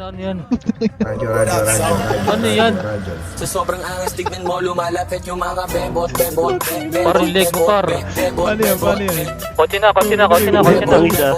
ano yan? Radyo, radyo, radyo, radyo. Ano yan? Sa sobrang angas, tignan mo lumalapit yung mga bebot, bebot, bebot, Parang leg mo, par. bebot, Paano yan, paano yan? Kotse na, kotse na, kotse na, kotse na.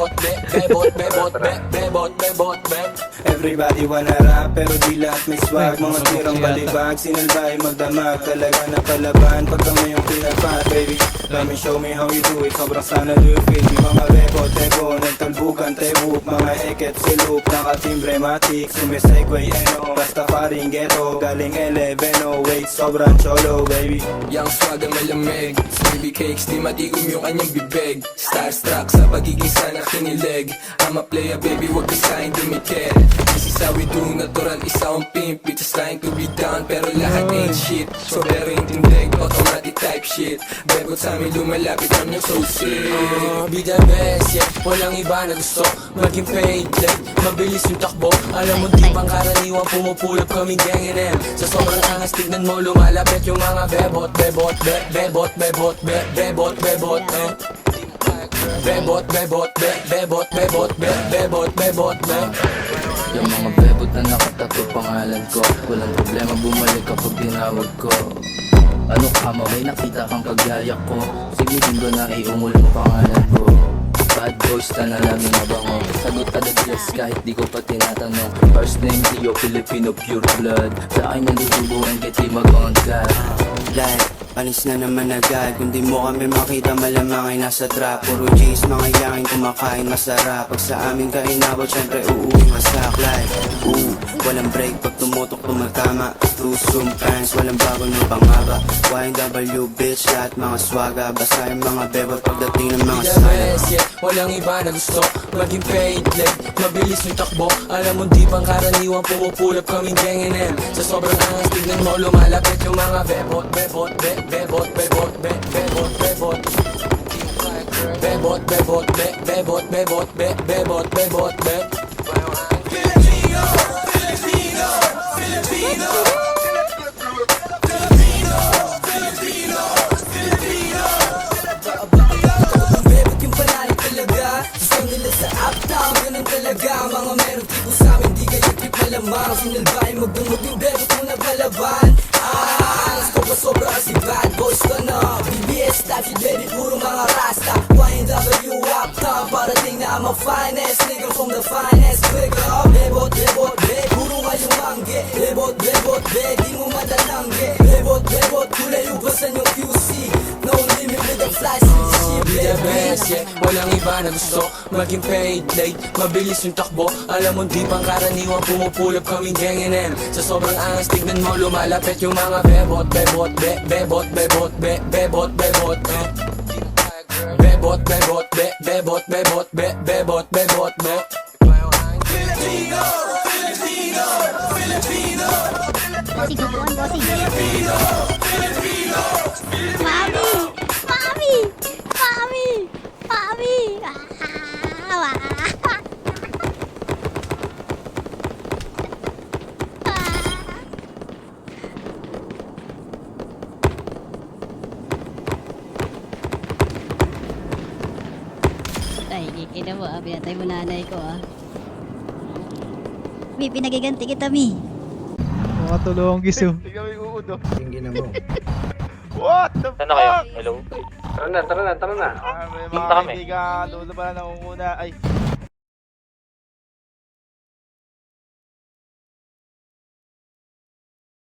bebot, bebot, bebot, bebot, bebot, bebot. Everybody wanna rap pero di lahat may swag. Mga tirang balibag, sinalbay magdamag Talaga na palaban pag kami yung pinapat Baby, let me show me how you do it. Sobrang sana do you feel Yung mga bebo, tebo, nagtalbukan, tebuk Mga eket, silup, nakatimbre, matik. Sumisegue, eno, basta paring ghetto Galing 11, oh wait, sobrang cholo, baby. Yang swag ang malamig. Baby cakes, di matigom yung kanyang bibig Starstruck sa pagiging sana kinilig. I'm a player baby, wag ka sa'kin dumikit. This is how we do, natural isa akong pimp. Bitches trying to be down, pero lahat ain't shit. So pero yung tindig, automatic type shit. Bebot sa amin lumalapit, I'm your so sick. Uh, Be the best, yeah. Walang iba na gusto. Maging like Mabilis yung takbo. Alam mo di pang karaniwan Pumupulap kaming gang M Sa sobrang angas tignan mo Lumalapit yung mga bebot Bebot, be, bebot, bebot, be, bebot, bebot eh. Bebot, bebot, be, bebot, bebot, be, bebot, bebot, be. Yung mga bebot na nakatato pangalan ko. Walang problema bumalik kapag tinawag ko. Ano ka mo, may nakita kang kagaya ko. Signitin ko na iungol mo pangalan ko. Bad boys na lang yung mabango Sagot agad yes kahit di ko pa tinatanong. First name Tio Filipino pure blood. Sa akin nalutubuhan kahit di mag-on ka. Like, alis na naman agad Kung di mo kami makita malamang ay nasa trap. Puro G's, mga yangin kumakain masarap. Pag sa amin ka inabot, syempre uuwi masaklay Ooh, walang break pag tumutok tumatama. Tusum pants, walang bago ng pangaba. YNW bitch, lahat mga swaga. Basta yung mga bebot pagdating ng mga Be the sana best, yeah. Walang iba na gusto. Maging paid, like Mabilis yung takbo. Alam mo di pang karaniwan Pumupulap kaming gang M Sa sobrang angas tignan mo Lumalapit yung mga bebot Bebot, be, bebot, bebot, be, bebot, bebot. Bebot, bebot, be, bebot, bebot, be, bebot, bebot, be. Bebot trip malamang Sinalbay magdungog yung bebot mo na palaban Ah, gusto ko sobra kasi bad boys ka na BBS si baby puro mga rasta. YNW uptown Parating na ang mga finest. Nigga from the finest Quick up Bebot, bebot, be. Puro ngayong mangge. Bebot, bebot, be. Di mo madalangge Bebot, bebot Kulay ubasan yung QC Be the best, yeah Walang iba na gusto Maging paid, late Mabilis yung takbo Alam mo di pang karaniwan Pumupulap kaming gang M Sa sobrang angas Tignan mo lumalapit yung mga bebot Bebot, be, bebot, bebot, be, bebot, bebot eh. Bebot, bebot, be, bebot, bebot, be, bebot, bebot, be Bossing, upuan, bossing. Mami! Mami! Ay, kikita mo ah. Pinatay mo nanay ko ah. Mi, pinagiganti kita, Mi. Mga tulong giso. Tingin na mo. What the Saan na kayo? Hello? Tara na, tara na, tara na. Ah, may Punta mga kami. kaibigan, pala nangunguna. Ay,